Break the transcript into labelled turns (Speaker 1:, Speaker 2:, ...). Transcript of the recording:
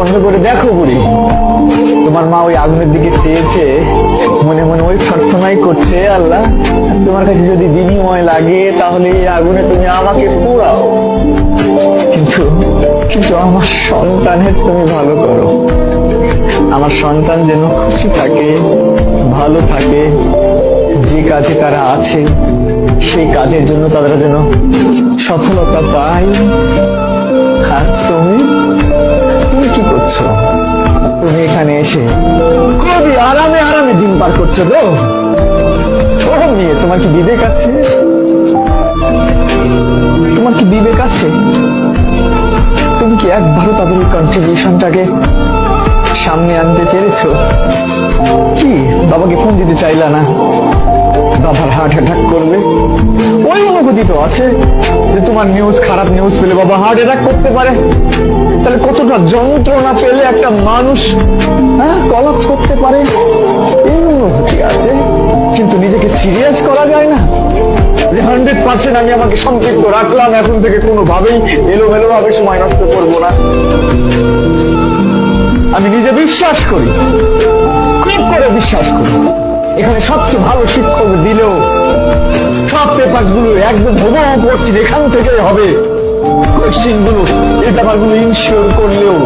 Speaker 1: বন্ধ করে দেখো বুড়ি, তোমার মা ওই আগুনের দিকে চেয়েছে, মনে মনে ওই প্রার্থনাই করছে, আল্লাহ। তোমার কাছে যদি বিনিময় লাগে, তাহলে এই আগুনে তুমি আমাকে পোড়াও। কিন্তু কিন্তু আমার সন্তানের তুমি ভালো করো। আমার সন্তান যেন খুশি থাকে, ভালো থাকে, যে কাজে তারা আছে, সেই কাজের জন্য তারা যেন সফলতা পায়। আর এখানে এসে খুবই আরামে আরামে দিন পার করছ তো ও মেয়ে, তোমার কি বিবেক আছে? তোমার কি বিবেক আছে? তুমি কি একবারও তাদের এই কন্ট্রিবিউশনটাকে সামনে আনতে পেরেছ? কি? বাবাকে ফোন দিতে চাইলা না? বাবার হার্ট অ্যাটাক করবে? ওই অনুভূতি তো আছে যে তোমার নিউজ খারাপ নিউজ পেলে বাবা হার্ট অ্যাটাক করতে পারে। তাহলে কতটা যন্ত্রণা পেলে একটা মানুষ হ্যাঁ কলাপস করতে পারে এই অনুভূতি আছে। কিন্তু নিজেকে সিরিয়াস করা যায় না। যে হান্ড্রেড পার্সেন্ট আমি আমাকে সম্পৃক্ত রাখলাম, এখন থেকে কোনোভাবেই এলোমেলো ভাবে সময় নষ্ট করব না। আমি নিজে বিশ্বাস করি, খুব করে বিশ্বাস করি। এখানে সবচেয়ে ভালো শিক্ষক দিলেও সব পেপারগুলো একদম হুবহু পড়ছি এখান থেকে হবে। কোশ্চিনগুলো এই পেপারগুলো ইনশিওর করলেও